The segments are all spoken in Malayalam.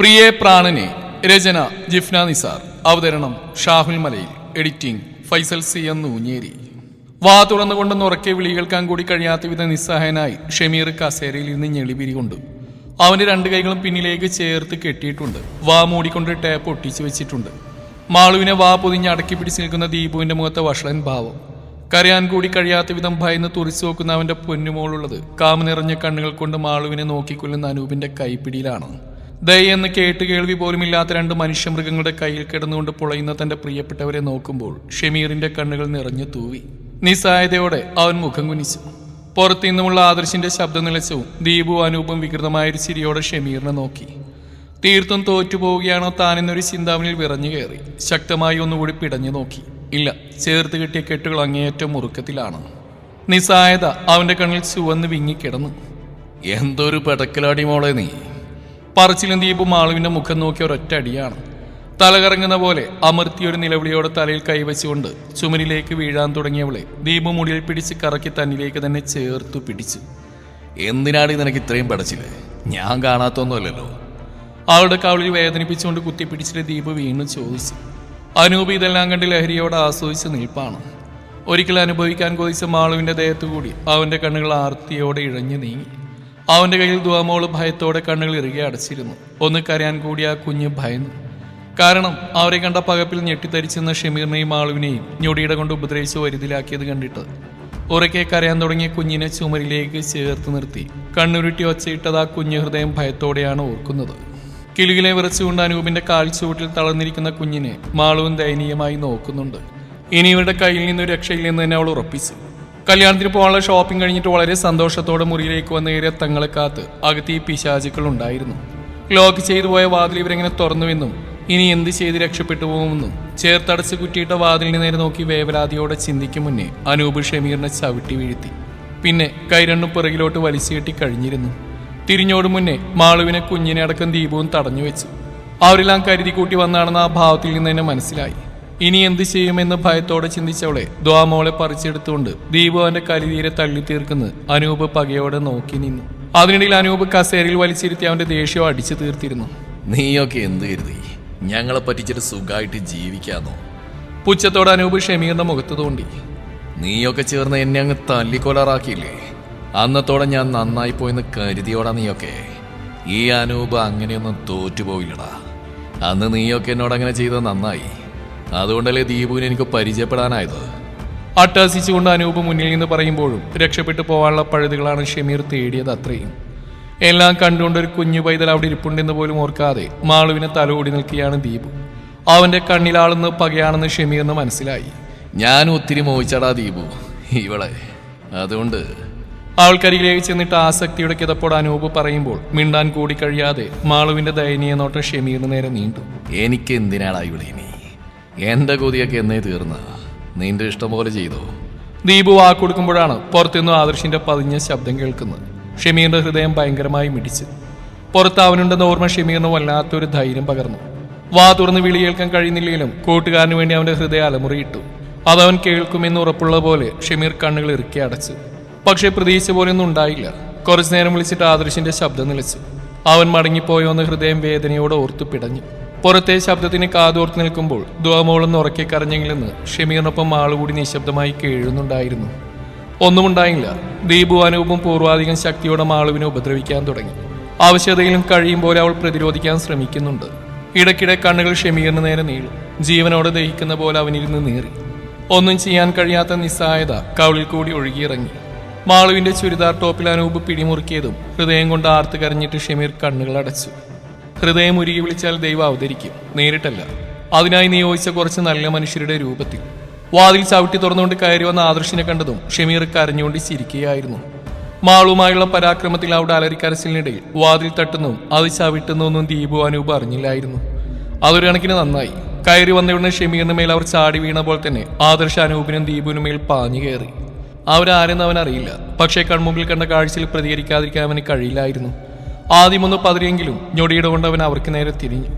പ്രിയേ പ്രാണനെ രചന ജിഫ്ന നിസാർ. അവതരണം ഷാഹുൽ മലയിൽ. എഡിറ്റിംഗ് ഫൈസൽ സി എന്ന് ഊഞ്ഞേരി വാ തുറന്നുകൊണ്ടെന്ന് ഉറക്കെ വിളി കേൾക്കാൻ കൂടി കഴിയാത്ത വിധ നിസ്സഹായനായി ഷമീർ കസേരയിൽ നിന്ന് ഞെളിപിരി കൊണ്ടു. അവന്റെ രണ്ട് കൈകളും പിന്നിലേക്ക് ചേർത്ത് കെട്ടിയിട്ടുണ്ട്. വാ മൂടിക്കൊണ്ട് ടേപ്പ് ഒട്ടിച്ചു വെച്ചിട്ടുണ്ട്. മാളുവിനെ വാ പൊതിഞ്ഞ് അടക്കി പിടിച്ച് നിൽക്കുന്ന ദീപുവിന്റെ മുഖത്തെ വഷളൻ ഭാവം. കരയാൻ കൂടി കഴിയാത്ത വിധം ഭയന്ന് തുറിച്ചു നോക്കുന്ന അവന്റെ പൊന്നുമോളുള്ളത് കാമ നിറഞ്ഞ കണ്ണുകൾ കൊണ്ട് മാളുവിനെ നോക്കിക്കൊല്ലുന്ന അനൂപിന്റെ കൈപ്പിടിയിലാണ്. ദയെന്ന് കേട്ട് കേൾവി പോലുമില്ലാത്ത രണ്ട് മനുഷ്യമൃഗങ്ങളുടെ കയ്യിൽ കിടന്നുകൊണ്ട് പുളയുന്ന തന്റെ പ്രിയപ്പെട്ടവരെ നോക്കുമ്പോൾ ഷമീറിന്റെ കണ്ണുകൾ നിറഞ്ഞു തൂവി. നിസ്സായതയോടെ അവൻ മുഖം കുനിച്ചു. പുറത്തു നിന്നുമുള്ള ആദർശിന്റെ ശബ്ദം നിലച്ചവും ദീപു അനൂപും വികൃതമായൊരു ചിരിയോടെ ഷമീറിനെ നോക്കി. തീർത്തും തോറ്റുപോവുകയാണോ താനെന്നൊരു ചിന്താവിനിൽ വിറഞ്ഞു കയറി. ശക്തമായി ഒന്നുകൂടി പിടഞ്ഞു നോക്കി. ഇല്ല ചേർത്ത് കിട്ടിയ കെട്ടുകൾ അങ്ങേയറ്റം മുറുക്കത്തിലാണ്. നിസ്സായത അവന്റെ കണ്ണിൽ ചുവന്ന് വിങ്ങിക്കിടന്നു. എന്തൊരു പടക്കലാടി മോളെ നീ. പറച്ചിലും ദീപും മാളുവിന്റെ മുഖം നോക്കിയ ഒരൊറ്റ അടിയാണ്. തലകറങ്ങുന്ന പോലെ അമർത്തിയൊരു നിലവിളിയോടെ തലയിൽ കൈവച്ചുകൊണ്ട് ചുമരിലേക്ക് വീഴാൻ തുടങ്ങിയവളെ ദീപു മുടിയിൽ പിടിച്ച് കറക്കി തന്നിലേക്ക് തന്നെ ചേർത്തു പിടിച്ചു. എന്തിനാണ് നിനക്ക് ഇത്രയും പടച്ചിൽ? ഞാൻ കാണാത്തൊന്നുമല്ലല്ലോ. അവളുടെ കവളിൽ വേദനിപ്പിച്ചുകൊണ്ട് കുത്തിപ്പിടിച്ചിട്ട് ദീപ് വീണ്ടും ചോദിച്ചു. അനൂപ് ഇതെല്ലാം കണ്ട് ലഹരിയോട് ആസ്വദിച്ച് നിൽപ്പാണ്. ഒരിക്കൽ അനുഭവിക്കാൻ കൊതിച്ച മാളുവിന്റെ ദേഹത്തു കൂടി അവന്റെ കണ്ണുകൾ ആർത്തിയോടെ ഇഴഞ്ഞു നീങ്ങി. അവന്റെ കയ്യിൽ ദുവാമോൾ ഭയത്തോടെ കണ്ണുകൾ ഇറുകെ അടച്ചിരുന്നു. ഒന്ന് കരയാൻ കൂടി ആ കുഞ്ഞ് ഭയന്നു. കാരണം അവരെ കണ്ട പകപ്പിൽ ഞെട്ടിത്തരിച്ചെന്ന ഷമീറിനെയും മാളുവിനെയും ഞൊടിയുടെ കൊണ്ട് ഉപദ്രവിച്ച് വരുതിലാക്കിയത് കണ്ടിട്ട്. ഉറക്കെ കരയാൻ തുടങ്ങിയ കുഞ്ഞിനെ ചുമരിലേക്ക് ചേർത്ത് നിർത്തി. കണ്ണുരുട്ടി ഒച്ചയിട്ടത് ആ കുഞ്ഞു ഹൃദയം ഭയത്തോടെയാണ് ഓർക്കുന്നത്. കിലുകിലെ വിറച്ചുകൊണ്ട് അനൂപിന്റെ കാൽച്ചുവട്ടിൽ തളർന്നിരിക്കുന്ന കുഞ്ഞിനെ മാളുവും ദയനീയമായി നോക്കുന്നുണ്ട്. ഇനി ഇവരുടെ കയ്യിൽ നിന്ന് ഒരു രക്ഷയില്ലെന്ന് തന്നെ അവൾ ഉറപ്പിച്ചു. കല്യാണത്തിന് പോകാനുള്ള ഷോപ്പിംഗ് കഴിഞ്ഞിട്ട് വളരെ സന്തോഷത്തോടെ മുറിയിലേക്ക് വന്ന ഏറിയ തങ്ങളെ കാത്ത് അകത്ത് ഈ പിശാചുക്കൾ ഉണ്ടായിരുന്നു. ലോക്ക് ചെയ്തു പോയ വാതിൽ ഇവരെങ്ങനെ തുറന്നുവെന്നും ഇനി എന്ത് ചെയ്ത് രക്ഷപ്പെട്ടു പോകുമെന്നും ചേർത്തടച്ച് കുറ്റിയിട്ട വാതിലിന് നേരെ നോക്കി വേവലാതിയോടെ ചിന്തിക്കും മുന്നേ അനൂപ് ഷമീറിനെ ചവിട്ടി വീഴ്ത്തി. പിന്നെ കൈരണ്ണും പിറകിലോട്ട് വലിച്ചു കെട്ടി കഴിഞ്ഞിരുന്നു. തിരിഞ്ഞോട് മുന്നേ മാളുവിനെ കുഞ്ഞിനെ അടക്കം ദീപവും തടഞ്ഞു വെച്ചു. അവരെല്ലാം കരുതി കൂട്ടി വന്നാണെന്ന് ആ ഭാവത്തിൽ നിന്ന് തന്നെ മനസ്സിലായി. ഇനി എന്ത് ചെയ്യുമെന്ന് ഭയത്തോടെ ചിന്തിച്ചവളെ ദ്വാമോളെ പറിച്ചെടുത്തുകൊണ്ട് ദീപു അവന്റെ കലിതീരെ തള്ളി തീർക്കുന്നത് അനൂപ് പകയോടെ നോക്കി നിന്നു. അതിനിടയിൽ അനൂപ് കസേരയിൽ വലിച്ചിരുത്തി അവന്റെ ദേഷ്യം അടിച്ചു തീർത്തിരുന്നു. നീയൊക്കെ എന്ത് കരുതി? ഞങ്ങളെ പറ്റിച്ചിട്ട് സുഖമായിട്ട് ജീവിക്കാന്നോ? പുച്ഛത്തോടെ അനൂപ് ഷമീറിന്റെ മുഖത്ത് തോണ്ടി നീയൊക്കെ ചേർന്ന് എന്നെ അങ്ങ് തല്ലിക്കൊലറാക്കിയില്ലേ? അന്നത്തോടെ ഞാൻ നന്നായി പോയെന്ന് കരുതിയോടാ നീയൊക്കെ? ഈ അനൂപ് അങ്ങനെയൊന്നും തോറ്റുപോയില്ലടാ. അന്ന് നീയൊക്കെ എന്നോട് അങ്ങനെ ചെയ്തത് നന്നായി. അതുകൊണ്ടല്ലേ ദീപുവിനെ എനിക്ക് പരിചയപ്പെടാനായത്? അട്ടാസിച്ചുകൊണ്ട് അനൂപ് മുന്നിൽ നിന്ന് പറയുമ്പോഴും രക്ഷപ്പെട്ടു പോകാനുള്ള പഴുതുകളാണ് ഷമീർ തേടിയത് അത്രയും. എല്ലാം കണ്ടുകൊണ്ട് ഒരു കുഞ്ഞു പൈതൽ അവിടെ ഇരിപ്പുണ്ടെന്ന് പോലും ഓർക്കാതെ മാളുവിനെ തലോടി നിൽക്കുകയാണ് ദീപു. അവന്റെ കണ്ണിലാളെന്ന് പകയാണെന്ന് ഷമീറിന് മനസ്സിലായി. ഞാൻ ഒത്തിരി മോഹിച്ചടാ ദീപു. ഇവളെ. അതുകൊണ്ട്. അവൾക്കരികിലേക്ക് ചെന്നിട്ട് ആസക്തിയുടെ കിതപ്പോട് അനൂപ് പറയുമ്പോൾ മിണ്ടാൻ കൂടി കഴിയാതെ മാളുവിന്റെ ദയനീയ നോട്ടം ഷമീറിന് നേരെ നീണ്ടു. എനിക്ക് എന്തിനാടാ ഇവിടെ ഇനി? എന്റെ കൊതിയൊക്കെ എന്നേ തീർന്ന. നിന്റെ ഇഷ്ടം പോലെ ചെയ്തോ? ദീപു വാക്കൊടുക്കുമ്പോഴാണ് പുറത്തുനിന്നും ആദർശിന്റെ പതിഞ്ഞ ശബ്ദം കേൾക്കുന്നത്. ഷമീറിന്റെ ഹൃദയം ഭയങ്കരമായി മിടിച്ച്. പുറത്ത് അവനുണ്ടെന്ന ഓർമ്മ ഷമീറിന് വല്ലാത്തൊരു ധൈര്യം പകർന്നു. വാ തുറന്ന് വിളി കേൾക്കാൻ കഴിയുന്നില്ലെങ്കിലും കൂട്ടുകാരന് വേണ്ടി അവന്റെ ഹൃദയം അലമുറിയിട്ടു. അതവൻ കേൾക്കുമെന്ന് ഉറപ്പുള്ള പോലെ ഷമീർ കണ്ണുകൾ ഇറുക്കി അടച്ചു. പക്ഷെ പ്രതീക്ഷ പോലെയൊന്നും ഉണ്ടായില്ല. കുറച്ചു നേരം വിളിച്ചിട്ട് ആദർശിന്റെ ശബ്ദം നിലച്ചു. അവൻ മടങ്ങിപ്പോയോന്ന് ഹൃദയം വേദനയോടെ ഓർത്തു പിടഞ്ഞു. പുറത്തെ ശബ്ദത്തിന് കാതോർത്ത് നിൽക്കുമ്പോൾ ദ്വാമോളെന്ന് ഉറക്കെ കരഞ്ഞെങ്കിലെന്ന് ഷമീറിനൊപ്പം ആളുകൂടി നിശബ്ദമായി കേഴുന്നുണ്ടായിരുന്നു. ഒന്നുമുണ്ടായില്ല. ദീപു അനൂപും പൂർവാധികം ശക്തിയോടെ മാളുവിനെ ഉപദ്രവിക്കാൻ തുടങ്ങി. ആവശ്യതയിലും കഴിയും പോലെ അവൾ പ്രതിരോധിക്കാൻ ശ്രമിക്കുന്നുണ്ട്. ഇടയ്ക്കിടെ കണ്ണുകൾ ഷമീറിന് നേരെ നീളും. ജീവനോടെ ദഹിക്കുന്ന പോലെ അവനിരുന്ന് നീറി. ഒന്നും ചെയ്യാൻ കഴിയാത്ത നിസ്സായത കവിളിൽ കൂടി ഒഴുകിയിറങ്ങി. മാളുവിന്റെ ചുരിദാർ ടോപ്പിൽ അനൂപ് പിടിമുറുക്കിയതും ഹൃദയം കൊണ്ട് ആർത്ത് കരഞ്ഞിട്ട് ഷമീർ കണ്ണുകൾ അടച്ചു. ഹൃദയം ഉരുകി വിളിച്ചാൽ ദൈവം അവതരിക്കും. നേരിട്ടല്ല. അതിനായി നിയോഗിച്ച കുറച്ച് നല്ല മനുഷ്യരുടെ രൂപത്തിൽ. വാതിൽ ചവിട്ടി തുറന്നുകൊണ്ട് കയറി വന്ന ആദർശിനെ കണ്ടതും ഷമീർ കരഞ്ഞുകൊണ്ട് ചിരിക്കുകയായിരുന്നു മാളുമായുള്ള പരാക്രമത്തിൽ അവിടെ അലരിക്കരച്ചിലിനിടയിൽ വാതിൽ തട്ടുന്നു അത് ചവിട്ടുന്നൊന്നും ദീപു അനൂപ് അറിഞ്ഞില്ലായിരുന്നു. അതൊരു കണക്കിന് നന്നായി. കയറി വന്നയുടനെ ഷമീറിന് മേൽ അവർ ചാടി വീണ പോലെ തന്നെ ആദർശ അനൂപിനും ദീപുവിനും മേൽ പാഞ്ഞു കയറി. അവരാരെന്ന് അവൻ അറിയില്ല പക്ഷേ കൺമുമ്പിൽ കണ്ട കാഴ്ചയിൽ പ്രതികരിക്കാതിരിക്കാൻ അവന് കഴിയില്ലായിരുന്നു. ആദ്യമൊന്ന് പതിരെങ്കിലും ഞൊടിയുടെ കൊണ്ട് അവൻ അവർക്ക് നേരെ തിരിഞ്ഞു.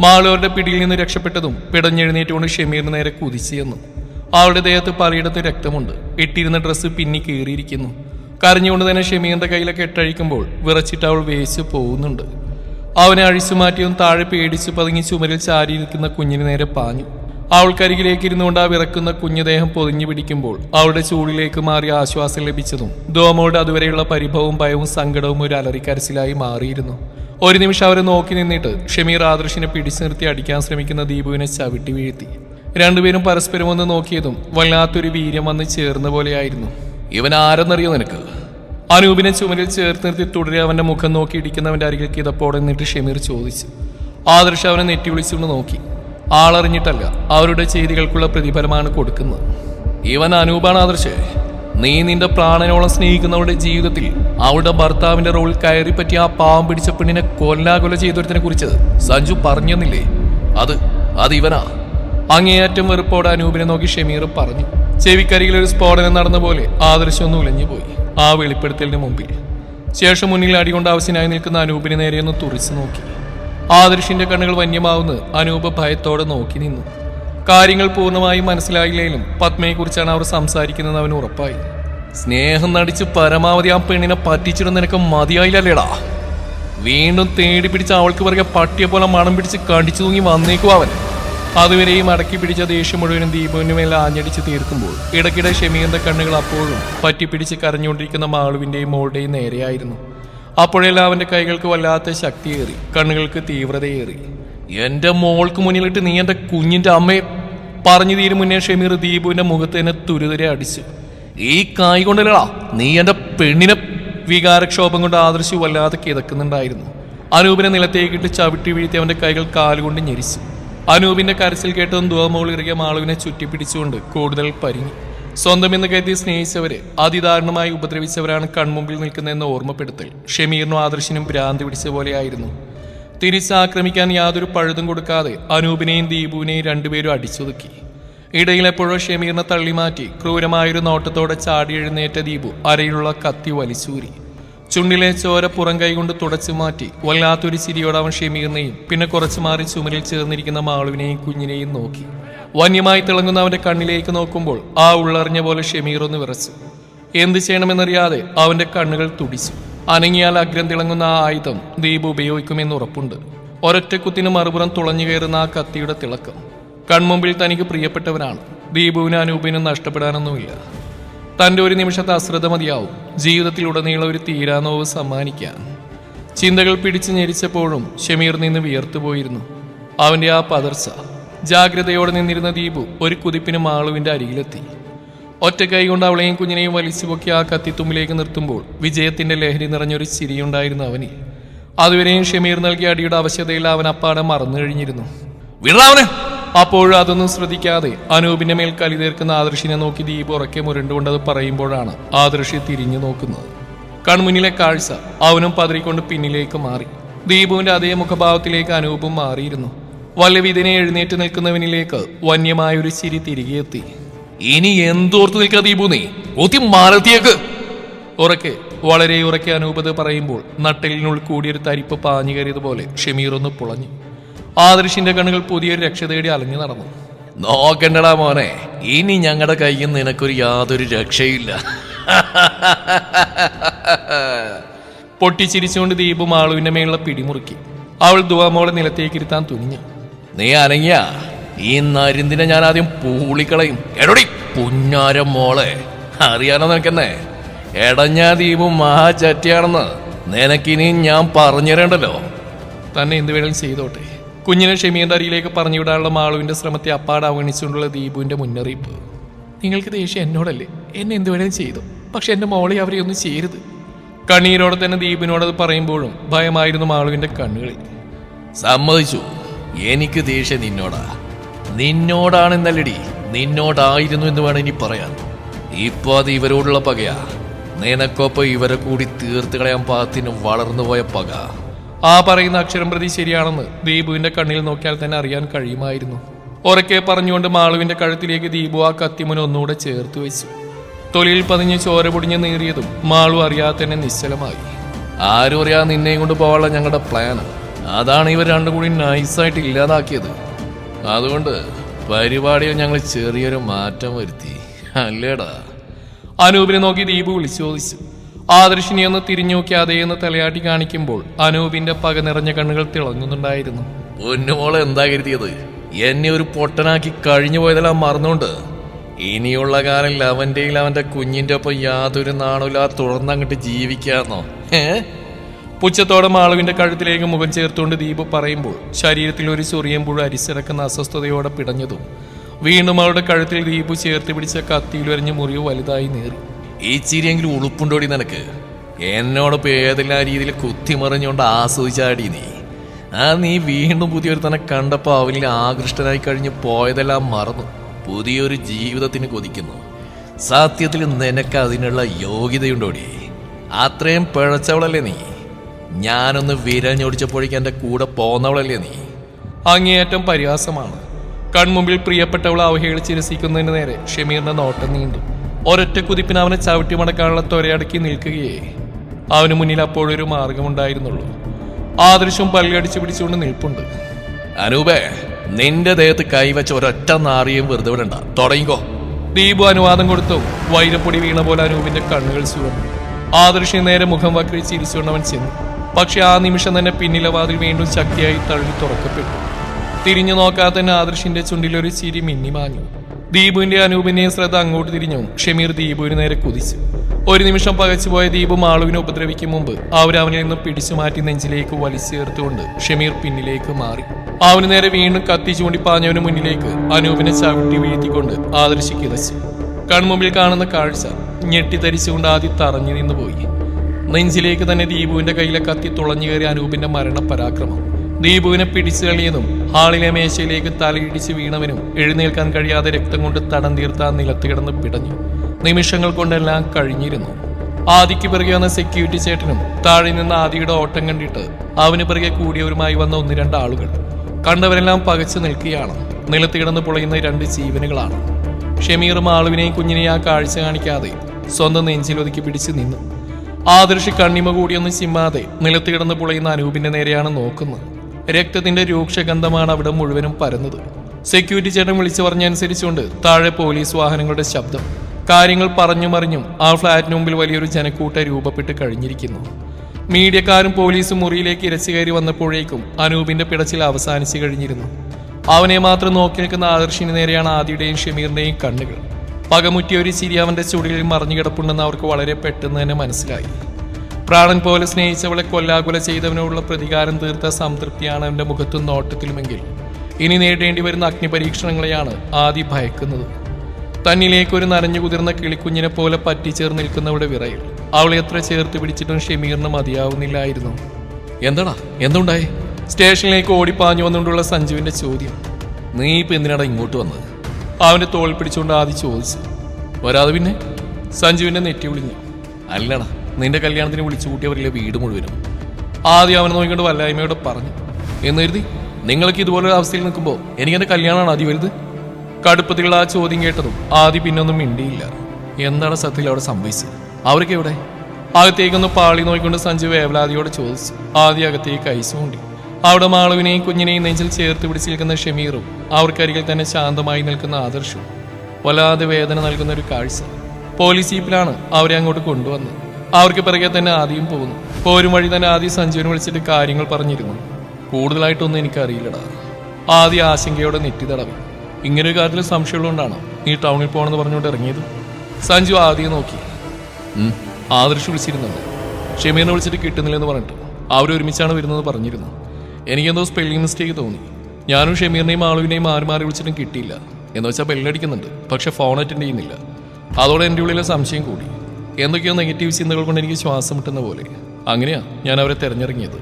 മാളവരുടെ പിടിയിൽ നിന്ന് രക്ഷപ്പെട്ടതും പിടഞ്ഞെഴുന്നേറ്റുകൊണ്ട് ഷമീറിന് നേരെ കുതിച്ചു ചെന്നു. അവളുടെ ദേഹത്ത് പലയിടത്ത് രക്തമുണ്ട്. ഇട്ടിരുന്ന ഡ്രസ്സ് പിന്നി കീറിയിരിക്കുന്നു. കരഞ്ഞുകൊണ്ട് തന്നെ ഷമീറിന്റെ കയ്യിലൊക്കെ എട്ടഴിക്കുമ്പോൾ വിറച്ചിട്ട് അവൾ വേച്ച് പോകുന്നുണ്ട്. അവനെ അഴിച്ചു മാറ്റിയും താഴെ പേടിച്ചു പതുങ്ങി ചുമരിൽ ചാരിയിരിക്കുന്ന കുഞ്ഞിന് നേരെ പാഞ്ഞു. അവൾക്കരികിലേക്ക് ഇരുന്നുകൊണ്ട് ആ വിറക്കുന്ന കുഞ്ഞുദേഹം പൊതിഞ്ഞു പിടിക്കുമ്പോൾ അവളുടെ ചൂടിലേക്ക് മാറി ആശ്വാസം ലഭിച്ചതും ദോമോട് അതുവരെയുള്ള പരിഭവവും ഭയവും സങ്കടവും ഒരു അലറിക്കരച്ചിലായി മാറിയിരുന്നു. ഒരു നിമിഷം അവരെ നോക്കി നിന്നിട്ട് ഷമീർ ആദർശിനെ പിടിച്ചു നിർത്തി അടിക്കാൻ ശ്രമിക്കുന്ന ദീപുവിനെ ചവിട്ടി വീഴ്ത്തി. രണ്ടുപേരും പരസ്പരം ഒന്ന് നോക്കിയതും വല്ലാത്തൊരു വീര്യം വന്ന് ചേർന്ന പോലെയായിരുന്നു. ഇവൻ ആരെന്നറിയോ നിനക്ക്? അനൂപിനെ ചുമരിൽ ചേർത്ത് നിർത്തി തുടരെ അവന്റെ മുഖം നോക്കി ഇടിക്കുന്നവന്റെ അരികിൽ കിതപ്പോടെ നിന്നിട്ട് ഷമീർ ചോദിച്ചു. ആദർശ് അവനെ നെറ്റി വിളിച്ചുകൊണ്ട് നോക്കി. ആളറിഞ്ഞിട്ടല്ല അവരുടെ ചെയ്തികൾക്കുള്ള പ്രതിഫലമാണ് കൊടുക്കുന്നത്. ഇവൻ അനൂപാണ് ആദർശ്. നീ നിന്റെ പ്രാണനോളം സ്നേഹിക്കുന്നവരുടെ ജീവിതത്തിൽ അവളുടെ ഭർത്താവിന്റെ റോൾ കയറി പറ്റി ആ പാവം പിടിച്ച പെണ്ണിനെ കൊല്ലാകൊല ചെയ്തൊരുത്തിനെ കുറിച്ച് സഞ്ജു പറഞ്ഞെന്നില്ലേ? അത് അത് ഇവനാ. അങ്ങേയറ്റം വെറുപ്പോടെ അനൂപിനെ നോക്കി ഷമീർ പറഞ്ഞു. ചെവിക്കരികിൽ ഒരു സ്ഫോടനം നടന്ന പോലെ ആദർശം ഒന്ന് ഉലഞ്ഞുപോയി ആ വെളിപ്പെടുത്തലിന് മുമ്പിൽ. ശേഷം മുന്നിൽ അടികൊണ്ട് ആവശ്യനായി നിൽക്കുന്ന അനൂപിനെ നേരെ ഒന്ന് തുറിച്ചു നോക്കി. ആദർശിന്റെ കണ്ണുകൾ വന്യമാവുന്ന അനൂപ് ഭയത്തോടെ നോക്കി നിന്നു. കാര്യങ്ങൾ പൂർണമായും മനസ്സിലായില്ലെങ്കിലും പത്മയെക്കുറിച്ചാണ് അവർ സംസാരിക്കുന്നത് അവന് ഉറപ്പായി. സ്നേഹം നടിച്ച് പരമാവധി ആ പെണ്ണിനെ പറ്റിച്ചിടുന്ന നിനക്ക് മതിയായില്ലല്ലേടാ? വീണ്ടും തേടി പിടിച്ച അവൾക്ക് പിറകെ പട്ടിയെ പോലെ മണം പിടിച്ച് കടിച്ചു തൂങ്ങി വന്നേക്കും അവൻ. അതുവരെയും അടക്കി പിടിച്ച ദേഷ്യം മുഴുവനും ദീപുവിന് മേലെ ആഞ്ഞടിച്ച് തീർക്കുമ്പോൾ ഇടയ്ക്കിടെ ഷമീറിന്റെ കണ്ണുകൾ അപ്പോഴും പറ്റിപ്പിടിച്ച് കരഞ്ഞുകൊണ്ടിരിക്കുന്ന മാളുവിന്റെയും മോളുടെയും നേരെയായിരുന്നു. അപ്പോഴെല്ലാം അവന്റെ കൈകൾക്ക് വല്ലാത്ത ശക്തിയേറി കണ്ണുകൾക്ക് തീവ്രതയേറി എന്റെ മോൾക്ക് മുന്നിലിട്ട് നീ എന്റെ കുഞ്ഞിന്റെ അമ്മയെ പറഞ്ഞു തീരും മുന്നേ ഷമീർ ദീപുവിന്റെ മുഖത്ത് തന്നെ തുരുതുരെ അടിച്ചു. ഈ കായ് കൊണ്ടല്ലടാ നീ എന്റെ പെണ്ണിനെ വികാരക്ഷോഭം കൊണ്ട് ആദർശി വല്ലാതെ കിതക്കുന്നുണ്ടായിരുന്നു. അനൂപിനെ നിലത്തേക്കിട്ട് ചവിട്ടി വീഴ്ത്തി അവന്റെ കൈകൾ കാലുകൊണ്ട് ഞെരിച്ചു. അനൂപിന്റെ കരച്ചിൽ കേട്ടതും ദുവമോൾ ഇറങ്ങിയ മാളുവിനെ ചുറ്റിപ്പിടിച്ചുകൊണ്ട് കൂടുതൽ പരിങ്ങി. സ്വന്തം എന്ന് കരുതി സ്നേഹിച്ചവരെ അതിദാരുണമായി ഉപദ്രവിച്ചവരാണ് കൺമുമ്പിൽ നിൽക്കുന്നതെന്ന് ഓർമ്മപ്പെടുത്തൽ. ഷമീറിനും ആദർശിനും ഭ്രാന്തി പിടിച്ച പോലെയായിരുന്നു. തിരിച്ചാക്രമിക്കാൻ യാതൊരു പഴുതും കൊടുക്കാതെ അനൂപിനെയും ദീപുവിനെയും രണ്ടുപേരും അടിച്ചൊതുക്കി. ഇടയിലെപ്പോഴോ ഷമീറിനെ തള്ളിമാറ്റി ക്രൂരമായൊരു നോട്ടത്തോടെ ചാടി എഴുന്നേറ്റ ദീപു അരയിലുള്ള കത്തി വലിച്ചൂരി. ചുണ്ടിലെ ചോര പുറം കൈകൊണ്ട് തുടച്ചു മാറ്റി വല്ലാത്തൊരു ചിരിയോടവൻ ഷമീറിനെയും പിന്നെ കുറച്ചു മാറി ചുമരിൽ ചേർന്നിരിക്കുന്ന മാളുവിനെയും കുഞ്ഞിനെയും നോക്കി. വന്യമായി തിളങ്ങുന്ന അവന്റെ കണ്ണിലേക്ക് നോക്കുമ്പോൾ ആ ഉള്ളറിഞ്ഞ പോലെ ഷമീർ ഒന്ന് വിറച്ചു. എന്ത് ചെയ്യണമെന്നറിയാതെ അവന്റെ കണ്ണുകൾ തുടിച്ചു. അനങ്ങിയാൽ അഗ്രം തിളങ്ങുന്ന ആ ആയുധം ദീപ് ഉപയോഗിക്കുമെന്ന് ഉറപ്പുണ്ട്. ഒരൊറ്റ കുത്തിന് മറുപുറം തുളഞ്ഞു കയറുന്ന ആ കത്തിയുടെ തിളക്കം. കൺമുമ്പിൽ തനിക്ക് പ്രിയപ്പെട്ടവനാണ്. ദീപുവിനും അനൂപിനും നഷ്ടപ്പെടാനൊന്നുമില്ല. തന്റെ ഒരു നിമിഷത്തെ അശ്രദ്ധ മതിയാവും. ജീവിതത്തിലുടനീളം ഒരു തീരാനോവ് സമ്മാനിക്കാൻ. ചിന്തകൾ പിടിച്ചു ഞെരിച്ചപ്പോഴും ഷമീർ നിന്ന് വിയർത്തുപോയിരുന്നു. അവന്റെ ആ പതർച്ച ജാഗ്രതയോടെ നിന്നിരുന്ന ദീപു ഒരു കുതിപ്പിന് മാളുവിന്റെ അരികിലെത്തി. ഒറ്റ കൊണ്ട് അവളെയും കുഞ്ഞിനെയും വലിച്ചു പൊക്കി ആ കത്തിത്തുമ്പിലേക്ക് നിർത്തുമ്പോൾ വിജയത്തിന്റെ ലഹരി നിറഞ്ഞൊരു ചിരിയുണ്ടായിരുന്നു അവന് അതുവരെയും ഷമീർ നൽകിയ അടിയുടെ അവശ്യതയിൽ അവൻ അപ്പാടെ മറന്നു കഴിഞ്ഞിരുന്നു. വിടാവനെ അപ്പോഴും അതൊന്നും ശ്രദ്ധിക്കാതെ അനൂപിന്റെ മേൽ കലി തീർക്കുന്ന ആദർശിനെ നോക്കി ദീപ് ഉറക്കെ മുരണ്ടുകൊണ്ടത് പറയുമ്പോഴാണ് ആദർശി തിരിഞ്ഞു നോക്കുന്നത്. കൺമുന്നിലെ കാഴ്ച അവനും പതറിക്കൊണ്ട് പിന്നിലേക്ക് മാറി. ദീപുവിന്റെ അതേ മുഖഭാവത്തിലേക്ക് അനൂപും മാറിയിരുന്നു. വല്ലവിധനെ എഴുന്നേറ്റ് നിൽക്കുന്നവനിലേക്ക് വന്യമായൊരു ചിരി തിരികെ എത്തി. ഇനി എന്തോർത്ത് നിൽക്കാ ദീപു നീ ഒത്തി മാറത്തിയേക്ക് ഉറക്കെ വളരെ ഉറക്കെ അനൂപത് പറയുമ്പോൾ നട്ടലിനുള്ളിൽ കൂടിയൊരു തരിപ്പ് പാഞ്ഞു കയറിയതുപോലെ ഷമീർ ഒന്ന് പുളഞ്ഞു. ആദർശിന്റെ കണ്ണുകൾ പുതിയൊരു രക്ഷ തേടി അലഞ്ഞു നടന്നു. നോക്കണ്ടടാ മോനെ ഇനി ഞങ്ങളുടെ കയ്യിൽ നിനക്കൊരു യാതൊരു രക്ഷയില്ല. പൊട്ടിച്ചിരിച്ചുകൊണ്ട് ദീപും ആളുവിന്റെ മേലുള്ള പിടിമുറുക്കി. അവൾ ദുവാമോളെ നിലത്തേക്കിരുത്താൻ തുനിഞ്ഞു. നീ അനങ്ങിയ. ഈ നരിന്തിനെ ഞാൻ ആദ്യം പൂളിക്കളയും. എടോടി പുന്നാരം മോളെ. അറിയാനോ നിനക്കെന്നെ? എടഞ്ഞാ ദീപും മഹാചറ്റിയാണെന്ന് നിനക്കിനി ഞാൻ പറഞ്ഞുതരേണ്ടല്ലോ. തന്നെ എന്ത് വേണമെങ്കിലും ചെയ്തോട്ടെ. കുഞ്ഞിനെ ഷെമിയുടെ അരിയിലേക്ക് പറഞ്ഞു വിടാനുള്ള മാളുവിന്റെ ശ്രമത്തെ അപ്പാട് അവഗണിച്ചുകൊണ്ടുള്ള ദീപുവിന്റെ മുന്നറിയിപ്പ്. നിങ്ങൾക്ക് ദേഷ്യം എന്നോടല്ലേ? എന്നെ എന്ത് വേണേലും ചെയ്തു. പക്ഷെ എന്റെ മോളെ അവരെ ഒന്നും ചെയ്യരുത് കണ്ണീരോടെ തന്നെ ദീപിനോടത് പറയുമ്പോഴും ഭയമായിരുന്നു മാളുവിന്റെ കണ്ണുകളിൽ. സമ്മതിച്ചു. എനിക്ക് ദേഷ്യം നിന്നോടാ. നിന്നോടാണ് നിന്നോടാണെന്നല്ലടി നിന്നോടായിരുന്നു എന്ന് വേണം ഇനി പറയാൻ. ഇപ്പൊ അത് ഇവരോടുള്ള പകയാ. നിനക്കൊപ്പം ഇവരെ കൂടി തീർത്ത് കളയാൻ പാകത്തിന് വളർന്നുപോയ പക. ആ പറയുന്ന അക്ഷരം പ്രതി ശരിയാണെന്ന് ദീപുവിന്റെ കണ്ണിൽ നോക്കിയാൽ തന്നെ അറിയാൻ കഴിയുമായിരുന്നു. ഉറക്കെ പറഞ്ഞുകൊണ്ട് മാളുവിന്റെ കഴുത്തിലേക്ക് ദീപു ആ കത്തിമുന ഒന്നുകൂടെ ചേർത്ത് വെച്ചു. തൊലിയിൽ പതിഞ്ഞ് ചോര പൊടിഞ്ഞ് നീറിയതും മാളു അറിയാതെ തന്നെ നിശ്ചലമായി. ആരും അറിയാ നിന്നെയും കൊണ്ട് പോകാനുള്ള ഞങ്ങളുടെ പ്ലാൻ അതാണ് ഇവർ രണ്ടും കൂടി നൈസായിട്ട് ഇല്ലാതാക്കിയത്. അതുകൊണ്ട് പരിപാടിയിൽ ഞങ്ങൾ ചെറിയൊരു മാറ്റം വരുത്തി. അല്ലേടാ? അനൂപിനെ നോക്കി ദീപു വിളിച്ചു ചോദിച്ചു. ആദർശിനി ഒന്ന് തിരിഞ്ഞു നോക്കി അതേന്ന് തലയാട്ടി കാണിക്കുമ്പോൾ അനൂപിന്റെ പക നിറഞ്ഞ കണ്ണുകൾ തിളങ്ങുന്നുണ്ടായിരുന്നു. പൊന്നുമോളെ എന്താ കരുതിയത്? എന്നെ ഒരു പൊട്ടനാക്കി കഴിഞ്ഞു പോയതെല്ലാം മറന്നുകൊണ്ട്. ഇനിയുള്ള കാലം അവന്റെയും അവന്റെ കുഞ്ഞിന്റെ ഒപ്പം യാതൊരു നാണമില്ലാതെ തുറന്നങ്ങട്ട് ജീവിക്കാന്നോ? ഏ? പുച്ഛത്തോടെ മാളുവിന്റെ കഴുത്തിലേക്ക് മുഖം ചേർത്തുകൊണ്ട് ദീപ് പറയുമ്പോൾ ശരീരത്തിൽ ഒരു ചൊറിയുമ്പോൾ അരിച്ചിറക്കുന്ന അസ്വസ്ഥതയോടെ പിടഞ്ഞതും വീണ്ടും അവളുടെ കഴുത്തിൽ ദീപു ചേർത്ത് പിടിച്ച കത്തിയിൽ വരഞ്ഞ മുറിവ് വലുതായി നേറി. ഈ ചിരിയെങ്കിലും ഉളുപ്പുണ്ടോടി നിനക്ക്? എന്നോടൊപ്പം ഏതെല്ലാം രീതിയിൽ കുത്തിമറിഞ്ഞുകൊണ്ട് ആസ്വദിച്ചാടി നീ? ആ നീ വീണ്ടും പുതിയൊരു തന്നെ കണ്ടപ്പോൾ അവനിൽ ആകൃഷ്ടനായി കഴിഞ്ഞ് പോയതെല്ലാം മറന്നു. പുതിയൊരു ജീവിതത്തിന് കൊതിക്കുന്നു. സത്യത്തിൽ നിനക്ക് അതിനുള്ള യോഗ്യതയുണ്ടോടി? അത്രയും പിഴച്ചവളല്ലേ നീ? ഞാനൊന്ന് വിരഞ്ഞൊടിച്ചപ്പോഴേക്ക് എന്റെ കൂടെ പോന്നവളല്ലേ നീ? അങ്ങേയറ്റം പരിഹാസമാണ്. കൺമുമ്പിൽ പ്രിയപ്പെട്ടവൾ അവഹേളിച്ച് രസിക്കുന്നതിന് നേരെ ഷമീറിന്റെ നോട്ടം നീണ്ടു. ഒരൊറ്റ കുതിപ്പിന് അവനെ ചവിട്ടി മടക്കാനുള്ള തൊരയടക്കി നിൽക്കുകയേ. അവന് മുന്നിൽ അപ്പോഴൊരു മാർഗമുണ്ടായിരുന്നുള്ളൂ. ആദർശം പല്ലടിച്ചു പിടിച്ചുകൊണ്ട് നിൽപ്പുണ്ട്. അനൂപേ നിന്റെ ദേഹത്ത് കൈവച്ച ഒരൊറ്റ നാറിയും വെറുതെ വിടണ്ട. തുടങ്ങിക്കോ. ദീപു അനുവാദം കൊടുത്തു. വൈരപ്പൊടി വീണ പോലെ അനൂപിന്റെ കണ്ണുകൾ ചുവന്നു. ആദൃശ്യം നേരെ മുഖം വക്രി ചിരിച്ചുകൊണ്ട് അവൻ ചെന്നു. പക്ഷെ ആ നിമിഷം തന്നെ പിന്നിലെ വാതിൽ വീണ്ടും ശക്തിയായി തള്ളി തുറക്കപ്പെട്ടു. തിരിഞ്ഞു നോക്കാതെ തന്നെ ആദർശിന്റെ ചുണ്ടിലൊരു ചിരി മിന്നിമാഞ്ഞു ദീപുവിന്റെ അനൂപിന്റെയും ശ്രദ്ധ അങ്ങോട്ട് തിരിഞ്ഞു. ഷമീർ ദീപുവിന് നേരെ കുതിച്ചു. ഒരു നിമിഷം പകച്ചുപോയ ദീപു മാളുവിനെ ഉപദ്രവിക്കും മുമ്പ് അവരവനിൽ നിന്നും പിടിച്ചു മാറ്റി നെഞ്ചിലേക്ക് വലിച്ചു ചേർത്തുകൊണ്ട് ഷമീർ പിന്നിലേക്ക് മാറി. അവന് നേരെ വീണ്ടും കത്തി ചൂണ്ടിപ്പാഞ്ഞവന് മുന്നിലേക്ക് അനൂപിനെ ചവിട്ടി വീഴ്ത്തിക്കൊണ്ട് ആദർശി കിതച്ചു കൺമുമ്പിൽ കാണുന്ന കാഴ്ച ഞെട്ടിത്തരിച്ചുകൊണ്ട് ആദ്യം തറഞ്ഞു നിന്ന് പോയി നെഞ്ചിലേക്ക് തന്നെ ദീപുവിന്റെ കയ്യിലെ കത്തി തുളഞ്ഞു കയറിയ അനൂപിന്റെ മരണ പരാക്രമം ദീപുവിനെ പിടിച്ചു കളിയതും ഹാളിലെ മേശയിലേക്ക് തലയിടിച്ച് വീണവനും എഴുന്നേൽക്കാൻ കഴിയാതെ രക്തം കൊണ്ട് തടം തീർത്ത നിലത്ത് കിടന്ന് പിടഞ്ഞു. നിമിഷങ്ങൾ കൊണ്ടെല്ലാം കഴിഞ്ഞിരുന്നു. ആദിക്ക് പിറകെ വന്ന സെക്യൂരിറ്റി ചേട്ടനും താഴെ നിന്ന് ആദിയുടെ ഓട്ടം കണ്ടിട്ട് അവന് പിറകെ കൂടിയവരുമായി വന്ന ഒന്ന് രണ്ട് ആളുകൾ. കണ്ടവരെല്ലാം പകച്ചു നിൽക്കുകയാണ്. നിലത്ത് കിടന്ന് പൊളയുന്ന രണ്ട് ജീവനുകളാണ്. ഷമീറും ആളുവിനെയും കുഞ്ഞിനെയും ആ കാഴ്ച കാണിക്കാതെ സ്വന്തം നെഞ്ചിൽ ഒതുക്കി പിടിച്ച് നിന്നു. ആദർശി കണ്ണിമ കൂടിയൊന്ന് ചിമ്മാതെ നിലത്ത് കിടന്ന് പുളയുന്ന അനൂപിന്റെ നേരെയാണ് നോക്കുന്നത്. രക്തത്തിന്റെ രൂക്ഷഗന്ധമാണ് അവിടെ മുഴുവനും പരന്നത്. സെക്യൂരിറ്റി ചേട്ടൻ വിളിച്ചു പറഞ്ഞനുസരിച്ചുകൊണ്ട് താഴെ പോലീസ് വാഹനങ്ങളുടെ ശബ്ദം കാര്യങ്ങൾ പറഞ്ഞു മറിഞ്ഞും ആ ഫ്ളാറ്റിന് മുമ്പിൽ വലിയൊരു ജനക്കൂട്ട രൂപപ്പെട്ട് കഴിഞ്ഞിരിക്കുന്നു. മീഡിയക്കാരും പോലീസും മുറിയിലേക്ക് ഇരച്ചു കയറി വന്നപ്പോഴേക്കും അനൂപിന്റെ പിടച്ചിൽ അവസാനിച്ചു കഴിഞ്ഞിരുന്നു. അവനെ മാത്രം നോക്കി നിൽക്കുന്ന ആദർശിന് നേരെയാണ് ആദിയുടെയും ഷമീറിന്റെയും കണ്ണുകൾ. പകമുറ്റിയ ഒരു ചിരി അവന്റെ ചുടിയിൽ മറിഞ്ഞു കിടപ്പുണ്ടെന്ന് അവർക്ക് വളരെ പെട്ടെന്ന് തന്നെ മനസ്സിലായി. പ്രാണൻ പോലെ സ്നേഹിച്ചവളെ കൊല്ലാകൊല ചെയ്തവനോടുള്ള പ്രതികാരം തീർത്ത സംതൃപ്തിയാണ് അവന്റെ മുഖത്തും നോട്ടത്തിലുമെങ്കിൽ. ഇനി നേടേണ്ടി വരുന്ന അഗ്നിപരീക്ഷണങ്ങളെയാണ് ആദി ഭയക്കുന്നത്. തന്നിലേക്ക് ഒരു നനഞ്ഞു കുതിർന്ന കിളിക്കുഞ്ഞിനെ പോലെ പറ്റിച്ചേർന്ന് നിൽക്കുന്നവരുടെ വിറയിൽ. അവളെ എത്ര ചേർത്ത് പിടിച്ചിട്ടും ഷമീറിന് മതിയാവുന്നില്ലായിരുന്നു. എന്താടാ? എന്തുണ്ടായി? സ്റ്റേഷനിലേക്ക് ഓടിപ്പാഞ്ഞു വന്നുകൊണ്ടുള്ള സഞ്ജുവിന്റെ ചോദ്യം. നീ ഇപ്പൊ എന്തിനാടാ ഇങ്ങോട്ട് വന്നത്? അവന്റെ തോൾ പിടിച്ചുകൊണ്ട് ആദ്യം ചോദിച്ചു. വരാതെ പിന്നെ? സഞ്ജുവിനെ നെറ്റി വിളിഞ്ഞു. അല്ലടാ നിന്റെ കല്യാണത്തിന് വിളിച്ചു കൂട്ടിയവരിലെ വീട് മുഴുവനും. ആദ്യം അവനെ നോക്കിക്കൊണ്ട് വല്ലായ്മയോടെ പറഞ്ഞു. എന്ന് കരുതി നിങ്ങൾക്ക് ഇതുപോലൊരു അവസ്ഥയിൽ നിൽക്കുമ്പോൾ എനിക്ക് എന്റെ കല്യാണമാണ് ആദ്യം വലുത്. കടുപ്പത്തിലുള്ള ആ ചോദ്യം കേട്ടതും ആദ്യം പിന്നൊന്നും മിണ്ടിയില്ല. എന്താണ് സത്യത്തിൽ അവിടെ സംഭവിച്ചത്? അവർക്ക് എവിടെ? അകത്തേക്കൊന്ന് പാളി നോക്കിക്കൊണ്ട് സഞ്ജു വേവലാദിയോട് ചോദിച്ചു. ആദ്യം അകത്തേക്ക് ഐസുകൊണ്ടി അവിടെ മാളുവിനെയും കുഞ്ഞിനെയും നെഞ്ചിൽ ചേർത്ത് പിടിച്ച് നിൽക്കുന്ന ഷമീറും അവർക്കരികിൽ തന്നെ ശാന്തമായി നിൽക്കുന്ന ആദർശവും വല്ലാതെ വേദന നൽകുന്ന ഒരു കാഴ്ച. പോലീസ് ജീപ്പിലാണ് അവരെ അങ്ങോട്ട് കൊണ്ടുവന്നത്. അവർക്ക് പിറകെ തന്നെ ആദ്യം പോകുന്നു. പോരും വഴി തന്നെ ആദ്യം സഞ്ജുവിനെ വിളിച്ചിട്ട് കാര്യങ്ങൾ പറഞ്ഞിരുന്നു. കൂടുതലായിട്ടൊന്നും എനിക്കറിയില്ലടാ. ആദ്യ ആശങ്കയോടെ നെറ്റി തടവി. ഇങ്ങനെ ഒരു കാര്യത്തിൽ സംശയമുള്ളതുകൊണ്ടാണ് നീ ടൗണിൽ പോകണമെന്ന് പറഞ്ഞുകൊണ്ട് ഇറങ്ങിയത്? സഞ്ജു ആദ്യം നോക്കി. ആദർശ് വിളിച്ചിരുന്നുണ്ട്. ഷമീറിനെ വിളിച്ചിട്ട് കിട്ടുന്നില്ലെന്ന് പറഞ്ഞിട്ട് അവരൊരുമിച്ചാണ് വരുന്നത് പറഞ്ഞിരുന്നു. എനിക്കെന്തോ സ്പെല്ലിംഗ് മിസ്റ്റേക്ക് തോന്നി. ഞാനും ഷമീറിനെയും ആളുവിനെയും മാറി മാറി വിളിച്ചിട്ടും കിട്ടിയില്ല. എന്ന് വെച്ചാൽ ബെല്ലടിക്കുന്നുണ്ട് പക്ഷെ ഫോൺ അറ്റൻഡ് ചെയ്യുന്നില്ല. അതോടെ എന്റെ ഉള്ളിലെ സംശയം കൂടി. എന്തൊക്കെയോ നെഗറ്റീവ് ചിന്തകൾ കൊണ്ട് എനിക്ക് ശ്വാസം മുട്ടുന്ന പോലെ. അങ്ങനെയാ ഞാൻ അവരെ തിരഞ്ഞിറങ്ങിയത്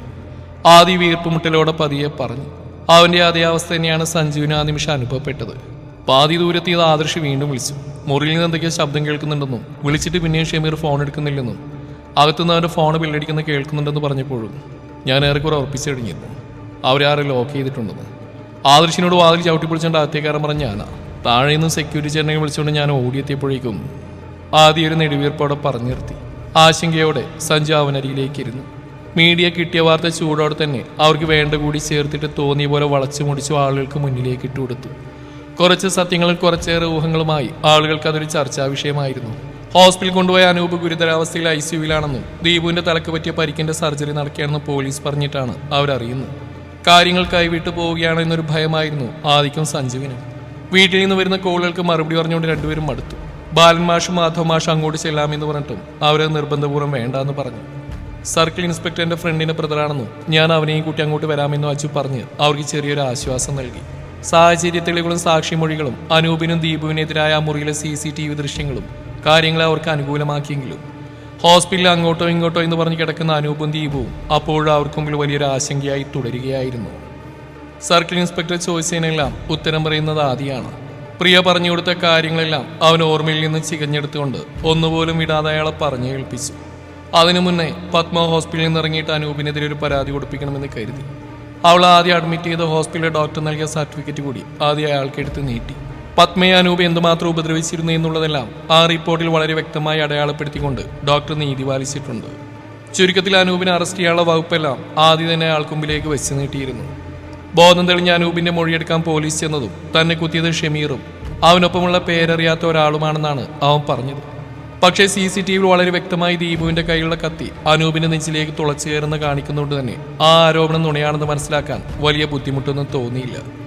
ആദ്യ വീർപ്പുമുട്ടലോടെ പതിയെ പറഞ്ഞു അവന്റെ അതേ അവസ്ഥ തന്നെയാണ് സഞ്ജുവിന് ആ നിമിഷം അനുഭവപ്പെട്ടത്. പാതി ദൂരത്തിയത് ആദർശി വീണ്ടും വിളിച്ചു. മുറിയിൽ നിന്ന് എന്തൊക്കെയോ ശബ്ദം കേൾക്കുന്നുണ്ടെന്നും വിളിച്ചിട്ട് പിന്നെയും ഷമീർ ഫോൺ എടുക്കുന്നില്ലെന്നും അകത്തുനിന്ന് അവന്റെ ഫോൺ ബില്ലടിക്കുന്ന കേൾക്കുന്നുണ്ടെന്ന് പറഞ്ഞപ്പോഴും ഞാൻ ഏറെക്കുറെ ഉറപ്പിച്ചു കഴിഞ്ഞിരുന്നു. അവരെ ആരെ ലോക്ക് ചെയ്തിട്ടുണ്ടെന്ന്. ആദർശിനോട് വാതിൽ ചവിട്ടി പിടിച്ചുകൊണ്ട് അകത്തേക്കാരൻ പറഞ്ഞ ഞാനാ. താഴെ നിന്ന് സെക്യൂരിറ്റി ചേട്ടനെ വിളിച്ചുകൊണ്ട് ഞാൻ ഓടിയെത്തിയപ്പോഴേക്കും ആദ്യം ഒരു നെടുവീർപ്പോടെ പറഞ്ഞു നിർത്തി. ആശങ്കയോടെ സഞ്ജു അവനരിയിലേക്ക് ഇരുന്നു മീഡിയ കിട്ടിയ വാർത്ത ചൂടോടെ തന്നെ അവർക്ക് വേണ്ട കൂടി ചേർത്തിട്ട് തോന്നിയ പോലെ വളച്ചു മുടിച്ചു ആളുകൾക്ക് മുന്നിലേക്ക് ഇട്ടുകൊടുത്തു കുറച്ച് സത്യങ്ങളും കുറച്ചേറെ ഊഹങ്ങളുമായി ആളുകൾക്ക് അതൊരു ചർച്ചാ വിഷയമായിരുന്നു. ഹോസ്പിറ്റലിൽ കൊണ്ടുപോയ അനൂപ് ഗുരുതരാവസ്ഥയിൽ ഐ സിയുവിലാണെന്നും ദീപുവിന്റെ തലക്ക് പറ്റിയ പരിക്കിന്റെ സർജറി നടക്കുകയാണെന്ന് പോലീസ് പറഞ്ഞിട്ടാണ് അവരറിയുന്നത്. കാര്യങ്ങൾ കൈവിട്ടു പോവുകയാണോ എന്നൊരു ഭയമായിരുന്നു ആദിക്കും സഞ്ജുവിന്. വീട്ടിൽ നിന്ന് വരുന്ന കോളുകൾക്ക് മറുപടി പറഞ്ഞുകൊണ്ട് രണ്ടുപേരും മടുത്തു. ബാലൻ മാഷും മാധവ് മാഷ് അങ്ങോട്ട് ചെല്ലാമെന്ന് പറഞ്ഞിട്ടും അവരെ നിർബന്ധപൂർവം വേണ്ടാന്ന് പറഞ്ഞു. സർക്കിൾ ഇൻസ്പെക്ടറിന്റെ ഫ്രണ്ടിന്റെ ബ്രദറാണെന്നും ഞാൻ അവനെയും കൂട്ടി അങ്ങോട്ട് വരാമെന്നും അച്ചു പറഞ്ഞ് അവർക്ക് ചെറിയൊരു ആശ്വാസം നൽകി. സാഹചര്യ തെളിവുകളും സാക്ഷിമൊഴികളും അനൂപിനും ദീപുവിനെതിരായ ആ മുറിയിലെ സി സി ടി വി ദൃശ്യങ്ങളും കാര്യങ്ങളെ അവർക്ക് അനുകൂലമാക്കിയെങ്കിലും ഹോസ്പിറ്റലിൽ അങ്ങോട്ടോ ഇങ്ങോട്ടോ എന്ന് പറഞ്ഞ് കിടക്കുന്ന അനൂപും ദീപുവും അപ്പോഴും അവർക്ക് മുമ്പിൽ വലിയൊരു ആശങ്കയായി തുടരുകയായിരുന്നു. സർക്കിൾ ഇൻസ്പെക്ടർ ചോദിച്ചതിനെല്ലാം ഉത്തരം പറയുന്നത് ആദിയാണ്. പ്രിയ പറഞ്ഞു കൊടുത്ത കാര്യങ്ങളെല്ലാം അവൻ ഓർമ്മയിൽ നിന്ന് ചികഞ്ഞെടുത്തുകൊണ്ട് ഒന്നുപോലും വിടാതെ അയാളെ പറഞ്ഞു കേൾപ്പിച്ചു അതിനു മുന്നേ പത്മ ഹോസ്പിറ്റലിൽ നിന്ന് ഇറങ്ങിയിട്ട് അനൂപിനെതിരെ ഒരു പരാതി കൊടുപ്പിക്കണമെന്ന് കരുതി. അവൾ ആദ്യം അഡ്മിറ്റ് ചെയ്ത ഹോസ്പിറ്റലിലെ ഡോക്ടർ നൽകിയ സർട്ടിഫിക്കറ്റ് കൂടി ആദ്യം അയാൾക്ക് എടുത്ത് നീട്ടി. പത്മയെ അനൂപ് എന്തുമാത്രം ഉപദ്രവിച്ചിരുന്നു എന്നുള്ളതെല്ലാം ആ റിപ്പോർട്ടിൽ വളരെ വ്യക്തമായി അടയാളപ്പെടുത്തിക്കൊണ്ട് ഡോക്ടർ നീതി പാലിച്ചിട്ടുണ്ട്. ചുരുക്കത്തിൽ അനൂപിനെ അറസ്റ്റ് ചെയ്യാനുള്ള വകുപ്പെല്ലാം ആദ്യം തന്നെ ആൾക്കുമ്പിലേക്ക് വെച്ച് നീട്ടിയിരുന്നു. ബോധം തെളിഞ്ഞ അനൂപിന്റെ മൊഴിയെടുക്കാൻ പോലീസ് ചെന്നതും തന്നെ കുത്തിയത് ഷമീറും. അവനൊപ്പമുള്ള പേരറിയാത്ത ഒരാളുമാണെന്നാണ് അവൻ പറഞ്ഞത്. പക്ഷേ സി സി ടി വിയിൽ വളരെ വ്യക്തമായി ദീപുവിന്റെ കൈയുള്ള കത്തി അനൂപിന്റെ നെഞ്ചിലേക്ക് തുളച്ചു കയറുന്ന കാണിക്കുന്നതുകൊണ്ട് തന്നെ ആ ആരോപണം നുണയാണെന്ന് മനസ്സിലാക്കാൻ വലിയ ബുദ്ധിമുട്ടൊന്നും തോന്നിയില്ല.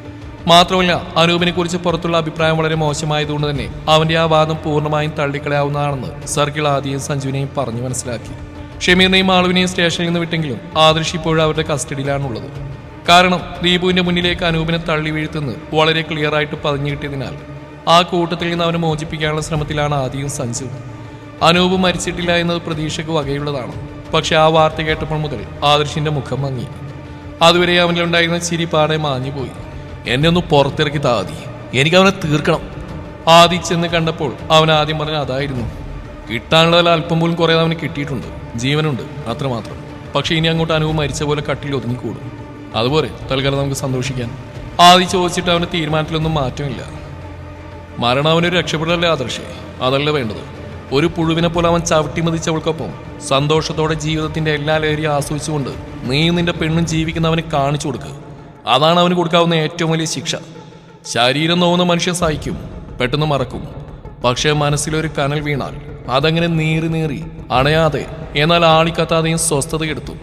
മാത്രമല്ല അനൂപിനെ കുറിച്ച് പുറത്തുള്ള അഭിപ്രായം വളരെ മോശമായതുകൊണ്ട് തന്നെ അവന്റെ ആ വാദം പൂർണമായും തള്ളിക്കളയാവുന്നതാണെന്ന് സർക്കിൾ ആദ്യം സഞ്ജുവിനെയും പറഞ്ഞു മനസ്സിലാക്കി. ഷമീറിനെയും ആളുവിനെയും സ്റ്റേഷനിൽ നിന്ന് വിട്ടെങ്കിലും ആദർശ് ഇപ്പോഴും അവരുടെ കസ്റ്റഡിയിലാണുള്ളത്. കാരണം ദീപുവിന്റെ മുന്നിലേക്ക് അനൂപിനെ തള്ളി വീഴ്ത്തുന്നത് വളരെ ക്ലിയർ ആയിട്ട് പതിഞ്ഞു കിട്ടിയതിനാൽ ആ കൂട്ടത്തിൽ നിന്ന് അവനെ മോചിപ്പിക്കാനുള്ള ശ്രമത്തിലാണ് ആദ്യം സഞ്ജു. അനൂപ് മരിച്ചിട്ടില്ല എന്നത് പ്രതീക്ഷയ്ക്ക് വകയുള്ളതാണ്. പക്ഷെ ആ വാർത്ത കേട്ടപ്പോൾ മുതൽ ആദർശിന്റെ മുഖം മങ്ങി. അതുവരെ അവനിലുണ്ടായിരുന്ന ചിരി പാടെ മാഞ്ഞുപോയി. എന്നെ ഒന്ന് പുറത്തിറക്കി താതി എനിക്ക് അവനെ തീർക്കണം. ആദി ചെന്ന് കണ്ടപ്പോൾ അവൻ ആദ്യം പറഞ്ഞ അതായിരുന്നു. കിട്ടാനുള്ളതിൽ അല്പം പോലും കുറേ അവന് കിട്ടിയിട്ടുണ്ട്. ജീവനുണ്ട് അത്രമാത്രം. പക്ഷെ ഇനി അങ്ങോട്ട് അനുവ് മരിച്ച പോലെ കട്ടിൽ ഒതുങ്ങിക്കൂടും. അതുപോലെ തൽക്കാലം നമുക്ക് സന്തോഷിക്കാൻ ആദി ചോദിച്ചിട്ട് അവന്റെ തീരുമാനത്തിലൊന്നും മാറ്റമില്ല. മരണം അവനൊരു രക്ഷപ്പെടലല്ലേ ആദർശേ? അതല്ല വേണ്ടത്. ഒരു പുഴുവിനെ പോലെ അവൻ ചവിട്ടി മതിച്ചവൾക്കൊപ്പം സന്തോഷത്തോടെ ജീവിതത്തിന്റെ എല്ലാ ലഹരിയും ആസ്വദിച്ചുകൊണ്ട് നീ നിന്റെ പെണ്ണും ജീവിക്കുന്നവന് കാണിച്ചു കൊടുക്കുക അതാണ് അവന് കൊടുക്കാവുന്ന ഏറ്റവും വലിയ ശിക്ഷ. ശരീരം നോവുന്ന മനുഷ്യൻ സഹിക്കും പെട്ടെന്ന് മറക്കും. പക്ഷേ മനസ്സിലൊരു കനൽ വീണാൽ അതങ്ങനെ നീറി നീറി അണയാതെ എന്നാൽ ആളിക്കത്താതെയും സ്വസ്ഥത കെടുത്തും.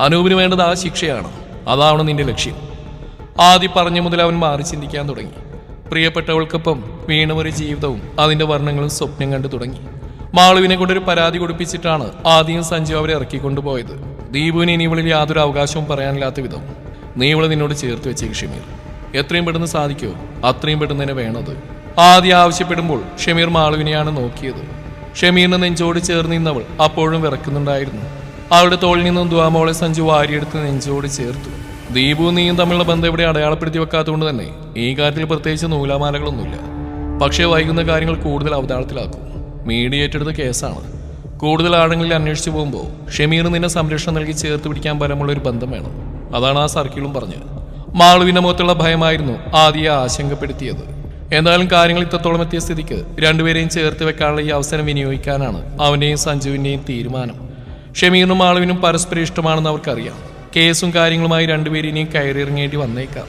അനൂപിന് വേണ്ടത് ആ ശിക്ഷയാണ്. അതാണ് നിന്റെ ലക്ഷ്യം. ആദ്യം പറഞ്ഞ മുതൽ അവൻ മാറി ചിന്തിക്കാൻ തുടങ്ങി. പ്രിയപ്പെട്ടവൾക്കൊപ്പം വീണുമൊരു ജീവിതവും അതിന്റെ വർണങ്ങളും സ്വപ്നം കണ്ടു തുടങ്ങി. മാളുവിനെ കൊണ്ടൊരു പരാതി കൊടുപ്പിച്ചിട്ടാണ് ആദ്യം സഞ്ജു അവരെ ഇറക്കിക്കൊണ്ടുപോയത്. ദീപുവിന് ഇനി ഇവളിൽ യാതൊരു അവകാശവും പറയാനില്ലാത്ത വിധം. നീ ഇവളെ നിന്നോട് ചേർത്ത് വെച്ചേക്ക് ഷമീർ. എത്രയും പെട്ടെന്ന് സാധിക്കോ? അത്രയും പെട്ടെന്ന് തന്നെ വേണത് ആദ്യം ആവശ്യപ്പെടുമ്പോൾ ഷമീർ മാളുവിനെയാണ് നോക്കിയത്. ഷമീറിന് നെഞ്ചോട് ചേർന്ന് നിന്നവൾ അപ്പോഴും വിറക്കുന്നുണ്ടായിരുന്നു. അവളുടെ തോളിൽ നിന്നും ദ്വാമോളെ സഞ്ജു വാരിയെടുത്ത് നെഞ്ചോട് ചേർത്തു. ദീപു നീയും തമ്മിലുള്ള ബന്ധം ഇവിടെ അടയാളപ്പെടുത്തി വെക്കാത്തതുകൊണ്ട് തന്നെ ഈ കാര്യത്തിൽ പ്രത്യേകിച്ച് നൂലാമാലകളൊന്നുമില്ല. പക്ഷേ വൈകുന്ന കാര്യങ്ങൾ കൂടുതൽ അവതാളത്തിലാക്കും. മീഡിയ ഏറ്റെടുത്ത കേസാണ്. കൂടുതൽ ആഴങ്ങളിൽ അന്വേഷിച്ചു പോകുമ്പോൾ ഷമീർ നിന്നെ സംരക്ഷണം നൽകി ചേർത്ത് പിടിക്കാൻ ബലമുള്ള ഒരു ബന്ധം വേണം. അതാണ് ആ സർക്കിളും പറഞ്ഞത്. മാളുവിന്റെ മുഖത്തുള്ള ഭയമായിരുന്നു ആദ്യ ആശങ്കപ്പെടുത്തിയത്. എന്തായാലും കാര്യങ്ങൾ ഇത്രത്തോളം എത്തിയ സ്ഥിതിക്ക് രണ്ടുപേരെയും ചേർത്ത് വെക്കാനുള്ള ഈ അവസരം വിനിയോഗിക്കാനാണ് അവന്റെയും സഞ്ജുവിന്റെയും തീരുമാനം. ഷമീറിനും മാളുവിനും പരസ്പരം ഇഷ്ടമാണെന്ന് അവർക്കറിയാം. കേസും കാര്യങ്ങളുമായി രണ്ടുപേരും ഇനിയും കയറിയിറങ്ങേണ്ടി വന്നേക്കാം.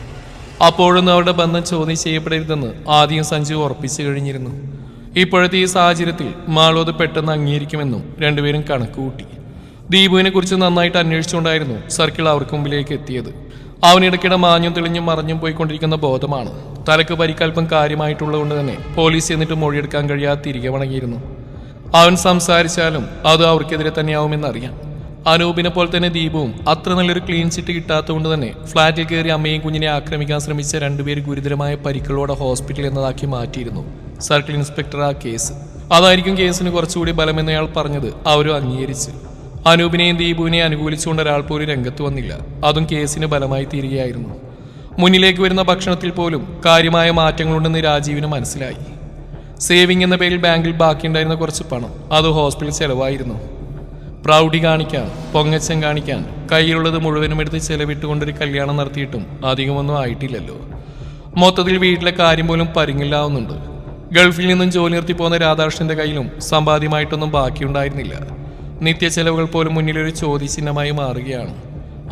അപ്പോഴൊന്നും അവരുടെ ബന്ധം ചോദ്യം ചെയ്യപ്പെടരുതെന്ന് ആദ്യം സഞ്ജു ഉറപ്പിച്ചു കഴിഞ്ഞിരുന്നു. ഇപ്പോഴത്തെ ഈ സാഹചര്യത്തിൽ മാളു അത് പെട്ടെന്ന് അംഗീകരിക്കുമെന്നും രണ്ടുപേരും കണക്കുകൂട്ടി. ദീപുവിനെ കുറിച്ച് നന്നായിട്ട് അന്വേഷിച്ചുകൊണ്ടായിരുന്നു സർക്കിൾ അവർക്ക് മുമ്പിലേക്ക് എത്തിയത്. അവനിടയ്ക്കിടെ മാഞ്ഞും തെളിഞ്ഞും മറഞ്ഞും പോയിക്കൊണ്ടിരിക്കുന്ന ബോധമാണ്. തലക്ക് പരിക്കല്പം കാര്യമായിട്ടുള്ളതുകൊണ്ട് തന്നെ പോലീസ് എന്നിട്ട് മൊഴിയെടുക്കാൻ കഴിയാതെ തിരികെ വണങ്ങിയിരുന്നു. അവൻ സംസാരിച്ചാലും അത് അവർക്കെതിരെ തന്നെയാവുമെന്നറിയാം. അനൂപിനെ പോലെ തന്നെ ദീപവും അത്ര നല്ലൊരു ക്ലീൻ ചിറ്റ് കിട്ടാത്തതുകൊണ്ട് തന്നെ ഫ്ളാറ്റിൽ കയറി അമ്മയും കുഞ്ഞിനെ ആക്രമിക്കാൻ ശ്രമിച്ച രണ്ടുപേർ ഗുരുതരമായ പരിക്കുകളോടെ ഹോസ്പിറ്റൽ എന്നതാക്കി മാറ്റിയിരുന്നു സർക്കിൾ ഇൻസ്പെക്ടർ ആ കേസ്. അതായിരിക്കും കേസിന് കുറച്ചുകൂടി ബലമെന്നയാൾ പറഞ്ഞത് അവരും അംഗീകരിച്ചു. അനൂപിനെയും ദീപുവിനെയും അനുകൂലിച്ചുകൊണ്ട് ഒരാൾ പോലും രംഗത്ത് വന്നില്ല. അതും കേസിന് ബലമായി തീരുകയായിരുന്നു. മുന്നിലേക്ക് വരുന്ന ഭക്ഷണത്തിൽ പോലും കാര്യമായ മാറ്റങ്ങളുണ്ടെന്ന് രാജീവിന് മനസ്സിലായി. സേവിംഗ് എന്ന പേരിൽ ബാങ്കിൽ ബാക്കിയുണ്ടായിരുന്ന കുറച്ച് പണം അത് ഹോസ്പിറ്റൽ ചെലവായിരുന്നു. പ്രൗഢി കാണിക്കാൻ പൊങ്ങച്ചം കാണിക്കാൻ കയ്യിലുള്ളത് മുഴുവനും എടുത്ത് ചെലവിട്ടുകൊണ്ടൊരു കല്യാണം നടത്തിയിട്ടും അധികമൊന്നും ആയിട്ടില്ലല്ലോ. മൊത്തത്തിൽ വീട്ടിലെ കാര്യം പോലും പരിങ്ങില്ലാവുന്നുണ്ട്. ഗൾഫിൽ നിന്നും ജോലി നിർത്തി പോകുന്ന രാധാകൃഷ്ണന്റെ കയ്യിലും സമ്പാദ്യമായിട്ടൊന്നും ബാക്കിയുണ്ടായിരുന്നില്ല. നിത്യ ചെലവുകൾ പോലും മുന്നിലൊരു ചോദ്യചിഹ്നമായി മാറുകയാണ്.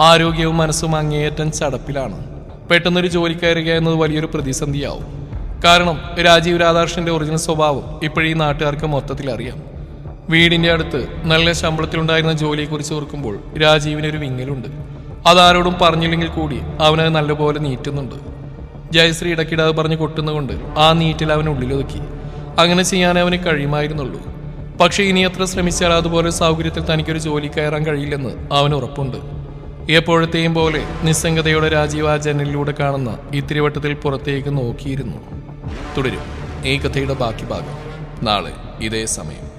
ആരോഗ്യവും മനസ്സും അങ്ങേയറ്റം ചടപ്പിലാണ്. പെട്ടെന്നൊരു ജോലി കയറുക എന്നത് വലിയൊരു പ്രതിസന്ധിയാവും. കാരണം രാജീവ് രാധാകൃഷ്ണന്റെ ഒറിജിനൽ സ്വഭാവം ഇപ്പോഴീ നാട്ടുകാർക്ക് മൊത്തത്തിൽ അറിയാം. വീടിന്റെ അടുത്ത് നല്ല ശമ്പളത്തിലുണ്ടായിരുന്ന ജോലിയെക്കുറിച്ച് ഓർക്കുമ്പോൾ രാജീവിന് ഒരു വിങ്ങലുണ്ട്. അതാരോടും പറഞ്ഞില്ലെങ്കിൽ കൂടി അവനത് നല്ലപോലെ നീറ്റുന്നുണ്ട് ജയശ്രീ ഇടയ്ക്കിടാതെ പറഞ്ഞ് കൊട്ടുന്നതുകൊണ്ട് ആ നീറ്റിൽ അവൻ ഉള്ളിലൊതുക്കി അങ്ങനെ ചെയ്യാനേ അവന് കഴിയുമായിരുന്നുള്ളൂ. പക്ഷേ ഇനി എത്ര ശ്രമിച്ചാൽ അതുപോലെ സൗകര്യത്തിൽ തനിക്കൊരു ജോലി കയറാൻ കഴിയില്ലെന്ന് അവന് ഉറപ്പുണ്ട്. എപ്പോഴത്തെയും പോലെ നിസ്സംഗതയോടെ രാജീവ് ആ ജനലിലൂടെ കാണുന്ന ഇത്തിരിവട്ടത്തിൽ പുറത്തേക്ക് നോക്കിയിരുന്നു. തുടരും. ഈ കഥയുടെ ബാക്കി ഭാഗം. നാളെ ഇതേ സമയം.